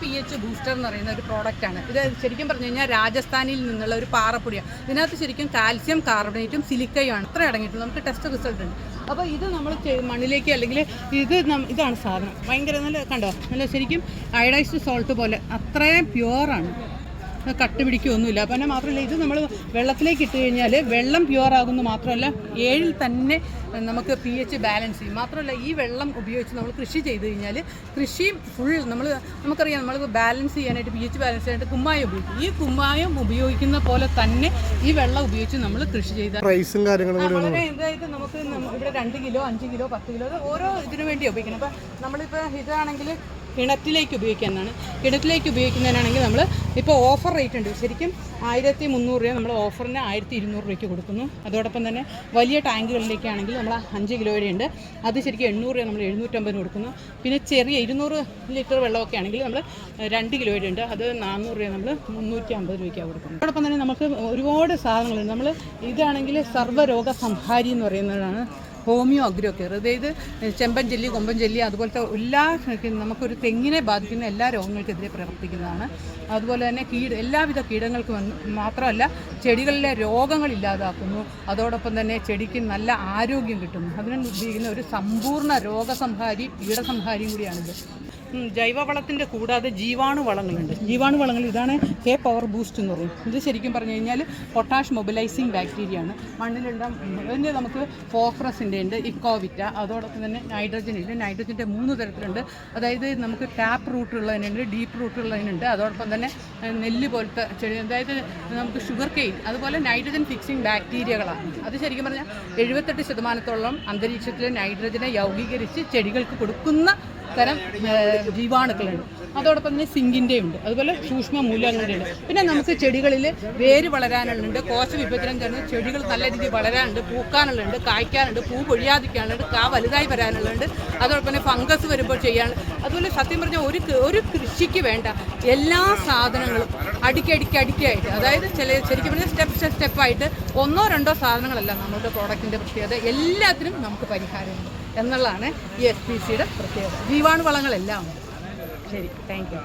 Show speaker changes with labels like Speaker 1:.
Speaker 1: P H booster എന്ന് പറയുന്ന ഒരു പ്രോഡക്റ്റാണ് ഇത് ശരിക്കും പറഞ്ഞു കഴിഞ്ഞാൽ രാജസ്ഥാനിൽ നിന്നുള്ള ഒരു പാറപ്പൊടിയാണ്. ഇതിനകത്ത് ശരിക്കും കാൽസ്യം കാർബണേറ്റും സിലിക്കയുമാണ് അത്ര അടങ്ങിയിട്ടുണ്ട് നമുക്ക് ടെസ്റ്റ് റിസൾട്ട് ഉണ്ട്. അപ്പോൾ ഇത് നമ്മൾ മണ്ണിലേക്ക് അല്ലെങ്കിൽ ഇത് ഇതാണ് സാധനം. ഭയങ്കര നല്ല കണ്ടോ? നല്ല ശരിക്കും അയഡൈസ്ഡ് സോൾട്ട് പോലെ. അത്രയും പ്യുവറാണ് കട്ട് പിടിക്കുകയൊന്നുമില്ല അപ്പം തന്നെ മാത്രമല്ല ഇത് നമ്മൾ വെള്ളത്തിലേക്ക് ഇട്ട് കഴിഞ്ഞാൽ വെള്ളം പ്യുവർ ആകുന്നു മാത്രമല്ല ഏഴിൽ തന്നെ നമുക്ക് പി എച്ച് ബാലൻസ് ചെയ്യും. മാത്രമല്ല ഈ വെള്ളം ഉപയോഗിച്ച് നമ്മൾ കൃഷി ചെയ്ത് കഴിഞ്ഞാൽ കൃഷി ഫുൾ നമ്മൾ നമുക്കറിയാം നമ്മൾ ബാലൻസ് ചെയ്യാനായിട്ട് പി എച്ച് ബാലൻസ് ചെയ്യാനായിട്ട് കുമ്മായം ഉപയോഗിക്കും. ഈ കുമ്മായം ഉപയോഗിക്കുന്ന പോലെ തന്നെ ഈ വെള്ളം ഉപയോഗിച്ച് നമ്മൾ കൃഷി ചെയ്താൽ
Speaker 2: പ്രൈസും കാര്യങ്ങളും
Speaker 1: വളരെ ഇതായിട്ട് നമുക്ക് ഇവിടെ രണ്ട് കിലോ അഞ്ച് കിലോ പത്ത് കിലോ ഓരോ ഇതിനു വേണ്ടി ഉപയോഗിക്കണം അപ്പം നമ്മളിപ്പോൾ ഇതാണെങ്കിൽ കിണറ്റിലേക്ക് ഉപയോഗിക്കാനാണ് കിണറ്റിലേക്ക് ഉപയോഗിക്കുന്നതിനാണെങ്കിൽ നമ്മൾ ഇപ്പോൾ ഓഫർ റേറ്റ് ഉണ്ട്. ശരിക്കും ആയിരത്തി മുന്നൂറ് രൂപ നമ്മൾ ഓഫറിന് ആയിരത്തി ഇരുന്നൂറ് രൂപയ്ക്ക് കൊടുക്കുന്നു. അതോടൊപ്പം തന്നെ വലിയ ടാങ്കുകളിലേക്കാണെങ്കിൽ നമ്മൾ അഞ്ച് കിലോയുടെ ഉണ്ട്. അത് ശരിക്കും എണ്ണൂറ് രൂപ നമ്മൾ എഴുന്നൂറ്റമ്പതിന് കൊടുക്കുന്നു. പിന്നെ ചെറിയ ഇരുന്നൂറ് ലിറ്റർ വെള്ളമൊക്കെ ആണെങ്കിൽ നമ്മൾ രണ്ട് കിലോ വരെ ഉണ്ട്. അത് നാനൂറ് രൂപ നമ്മൾ മുന്നൂറ്റി അമ്പത് രൂപയ്ക്കാണ് കൊടുക്കുന്നത്. അതോടൊപ്പം തന്നെ നമുക്ക് ഒരുപാട് സാധനങ്ങളുണ്ട്. നമ്മൾ ഇതാണെങ്കിൽ സർവരോഗ സംഹാരി എന്ന് പറയുന്നതാണ് ഹോമിയോ അഗ്രോ കെയർ അതായത് ചെമ്പൻ ജെല്ലി കൊമ്പൻ ജെല്ലി അതുപോലത്തെ എല്ലാ നമുക്കൊരു തെങ്ങിനെ ബാധിക്കുന്ന എല്ലാ രോഗങ്ങൾക്കെതിരെ പ്രവർത്തിക്കുന്നതാണ്. അതുപോലെ തന്നെ കീട എല്ലാവിധ കീടങ്ങൾക്ക് മാത്രമല്ല ചെടികളിലെ രോഗങ്ങൾ ഇല്ലാതാക്കുന്നു. അതോടൊപ്പം തന്നെ ചെടിക്ക് നല്ല ആരോഗ്യം കിട്ടുന്നു. അതിനുപയോഗിക്കുന്ന ഒരു സമ്പൂർണ രോഗസംഹാരി കീടസംഹാരിയും കൂടിയാണിത്. ജൈവവളത്തിന്റെ കൂടാതെ ജീവാണു വളങ്ങളുണ്ട് ജീവാണു വളങ്ങൾ ഇതാണ് കെ പവർ ബൂസ്റ്റ് എന്ന് പറയും. ഇത് ശരിക്കും പറഞ്ഞു കഴിഞ്ഞാൽ പൊട്ടാഷ് മൊബിലൈസിങ് ബാക്ടീരിയ ആണ്. മണ്ണിലുള്ള അതിന്റെ നമുക്ക് ഫോക്രസിന്റെ ഉണ്ട് ഇക്കോവിറ്റ അതോടൊപ്പം തന്നെ നൈട്രജൻ ഉണ്ട്. നൈട്രജന്റെ മൂന്ന് തരത്തിലുണ്ട്. അതായത് നമുക്ക് ടാപ്പ് റൂട്ട് റൂട്ടുള്ളതിനുണ്ട് ഡീപ്പ് റൂട്ടുള്ളതിനുണ്ട് അതോടൊപ്പം തന്നെ നെല്ല് പോലത്തെ ചെടി അതായത് നമുക്ക് ഷുഗർ കെയിൻ അതുപോലെ നൈട്രജൻ ഫിക്സിങ് ബാക്ടീരിയകളാണ് അത് ശരിക്കും പറഞ്ഞാൽ എഴുപത്തെട്ട് ശതമാനത്തോളം അന്തരീക്ഷത്തിലെ നൈട്രജനെ യൗഗീകരിച്ച് ചെടികൾക്ക് കൊടുക്കുന്ന തരം ജീവാണുക്കളുണ്ട്. അതോടൊപ്പം തന്നെ സിങ്കിന്റെ ഉണ്ട് അതുപോലെ സൂക്ഷ്മ മൂലങ്ങളുണ്ട് പിന്നെ നമുക്ക് ചെടികളിൽ വേര് വളരാനുള്ളുണ്ട്. കോശ വിഭജനം കാരണം ചെടികൾ നല്ല രീതിയിൽ വളരാനുണ്ട്. പൂക്കാനുള്ളുണ്ട് കായ്ക്കാനുണ്ട് പൂ പൊഴിയാതിരിക്കാനുണ്ട് കാ വലുതായി വരാനുള്ളുണ്ട്. അതോടൊപ്പം തന്നെ ഫംഗസ് വരുമ്പോൾ ചെയ്യാനുള്ള അതുപോലെ സത്യം പറഞ്ഞാൽ ഒരു ഒരു കൃഷിക്ക് വേണ്ട എല്ലാ സാധനങ്ങളും അടിക്കടിക്ക് അടിക്കായിട്ട് അതായത് ചില ശരിക്കും പറഞ്ഞാൽ സ്റ്റെപ്പ് സ്റ്റെപ്പായിട്ട് ഒന്നോ രണ്ടോ സാധനങ്ങളല്ല നമ്മുടെ പ്രോഡക്റ്റിന്റെ പ്രത്യേകത. എല്ലാത്തിനും നമുക്ക് പരിഹാരമുണ്ട്. എന്നുള്ളതാണ് ഈ എസ് പി സിയുടെ പ്രത്യേകത. ജീവാണു വളങ്ങളെല്ലാം ഉണ്ട്. ശരി താങ്ക് യു